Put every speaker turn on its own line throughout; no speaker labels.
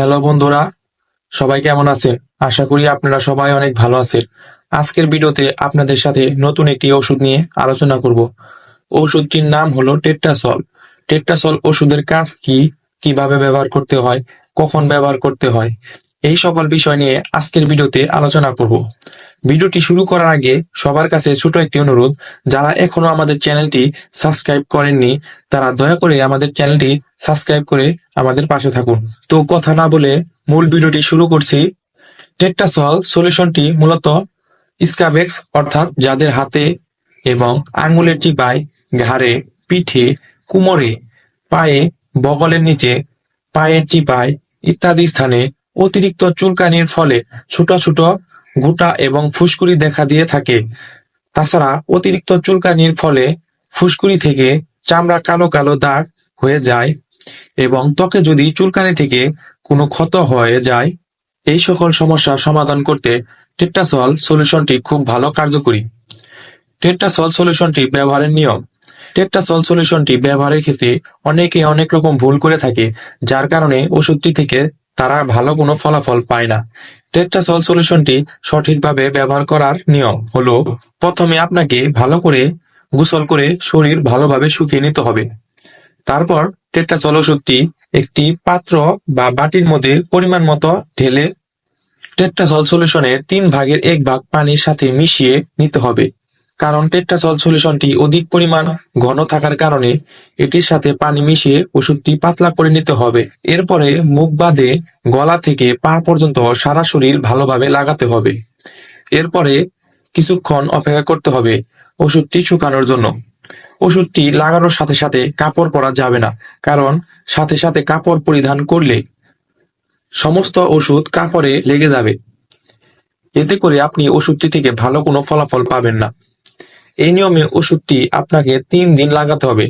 Hello বন্ধুরা, সবাই কেমন আছেন? আশা করি আপনারা সবাই অনেক ভালো আছেন। আজকের ভিডিওতে আপনাদের সাথে নতুন একটি ওষুধ নিয়ে আলোচনা করব। ওষুধটির নাম হলো টেট্টাসল টেট্টাসল ওষুধের কাজ কি? কীভাবে ব্যবহার করতে হয়? কখন ব্যবহার করতে হয়? এই সকল বিষয় নিয়ে আজকের ভিডিওতে আলোচনা করব। ভিডিওটি শুরু করার আগে সবার কাছে ছোট একটি অনুরোধ, যারা এখনও আমাদের চ্যানেলটি সাবস্ক্রাইব করেননি, তারা দয়া করে আমাদের চ্যানেলটি সাবস্ক্রাইব করে আমাদের পাশে থাকুন। তো কথা না বলে মূল ভিডিওটি শুরু করছি। টেট্রাসল সলিউশনটি মূলত স্কাবেক্স, অর্থাৎ যাদের হাতে এবং আঙ্গুলের চিপায় ঘাড়ে, পিঠে, কোমরে, পায়ে, বগলের নিচে, পায়ের চিপায় ইত্যাদি স্থানে অতিরিক্ত চুলকানির ফলে ছোট ছোট গোটা এবং ফুসকুড়ি দেখা দিয়ে থাকে। তাছাড়া অতিরিক্ত চুলকানির ফলে ফুসকুড়ি থেকে চামড়া কালো কালো দাগ হয়ে যায় এবং ত্বকে যদি চুলকানি থেকে কোনো ক্ষত হয়ে যায়, এই সকল সমস্যার সমাধান করতে টেট্রাসল সলিউশনটি খুব ভালো কার্যকরী। টেট্রাসল সলিউশনটি ব্যবহারের নিয়ম। টেট্রাসল সলিউশনটি ব্যবহারের ক্ষেত্রে অনেকে অনেক রকম ভুল করে থাকে, যার কারণে ওষুধটি থেকে তারা ভালো কোনো ফলাফল পায় না। টেট্রাসল সলিউশনটি সঠিকভাবে ব্যবহার করার নিয়ম হলো, প্রথমে আপনাকে ভালো করে গোসল করে শরীর ভালোভাবে শুকিয়ে নিতে হবে। তারপর টেট্রাসল ওষুধটি একটি পাত্র বা বাটির মধ্যে পরিমাণ মতো ঢেলে টেট্রাসল সলিউশনের তিন ভাগের এক ভাগ পানির সাথে মিশিয়ে নিতে হবে। কারণ টেট্রাসল সলিউশনটি অধিক পরিমাণ ঘন থাকার কারণে এটির সাথে পানি মিশিয়ে ওষুধটি পাতলা করে নিতে হবে। এরপরে মুখ বাদে গলা থেকে পা পর্যন্ত সারা শরীর ভালোভাবে লাগাতে হবে। এরপরে কিছুক্ষণ অপেক্ষা করতে হবে ওষুধটি শুকানোর জন্য। ওষুধটি লাগানোর সাথে সাথে কাপড় পরা যাবে না, কারণ সাথে সাথে কাপড় পরিধান করলে সমস্ত ওষুধ কাপড়ে লেগে যাবে। এতে করে আপনি ওষুধটি থেকে ভালো কোনো ফলাফল পাবেন না। এই নিয়মে ওষুধটি আপনাকে তিন দিন লাগাতে হবে।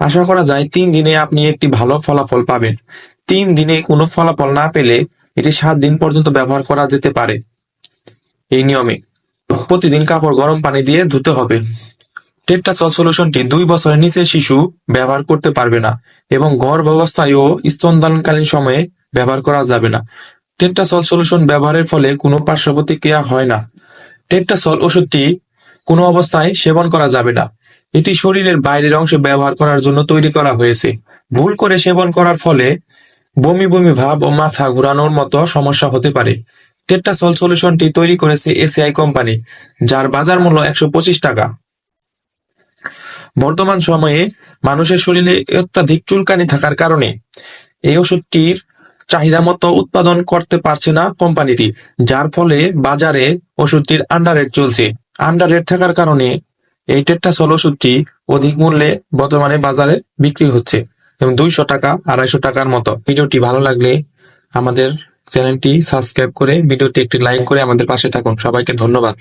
আশা করা যায় তিন দিনে আপনি একটি ভালো ফলাফল পাবেন। তিন দিনে কোনো ফলাফল না পেলে এটি সাত দিন পর্যন্ত ব্যবহার করা যেতে পারে। এই নিয়মে প্রতিদিন কাপড় গরম পানি দিয়ে ধুতে হবে। টেট্রাসল সলিউশনটি দুই বছরের নিচে শিশু ব্যবহার করতে পারবে না এবং গর্ভ অবস্থায় ও স্তনদানকালীন সময়ে ব্যবহার করা যাবে না। টেট্রাসল সলিউশন ব্যবহারের ফলে কোনো পার্শ্ব প্রতিক্রিয়া হয় না। টেট্রাসল ওষুধটি কোনো অবস্থায় সেবন করা যাবে না। এটি শরীরের বাইরের অংশে ব্যবহার করার জন্য তৈরি করা হয়েছে। ভুল করে সেবন করার ফলে বমি বমি ভাব ও মাথা ঘুরানোর মতো সমস্যা হতে পারে। টেট্রাসল সলিউশনটি তৈরি করেছে এসিআই কোম্পানি, যার বাজার মূল্য একশো পঁচিশ টাকা। বর্তমান সময়ে মানুষের শরীরে অত্যাধিক চুলকানি থাকার কারণে এই ওষুধটির চাহিদা মতো উৎপাদন করতে পারছে না কোম্পানিটি, যার ফলে বাজারে ওষুধটির আন্ডার রেট চলছে। আন্ডার রেট থাকার কারণে এই টেট্রাসল ওষুধটি অধিক মূল্যে বর্তমানে বাজারে বিক্রি হচ্ছে। এবং দুইশো টাকা, আড়াইশো টাকার মতো। ভিডিওটি ভালো লাগলে আমাদের চ্যানেলটি সাবস্ক্রাইব করে ভিডিওটি একটি লাইক করে আমাদের পাশে থাকুন। সবাইকে ধন্যবাদ।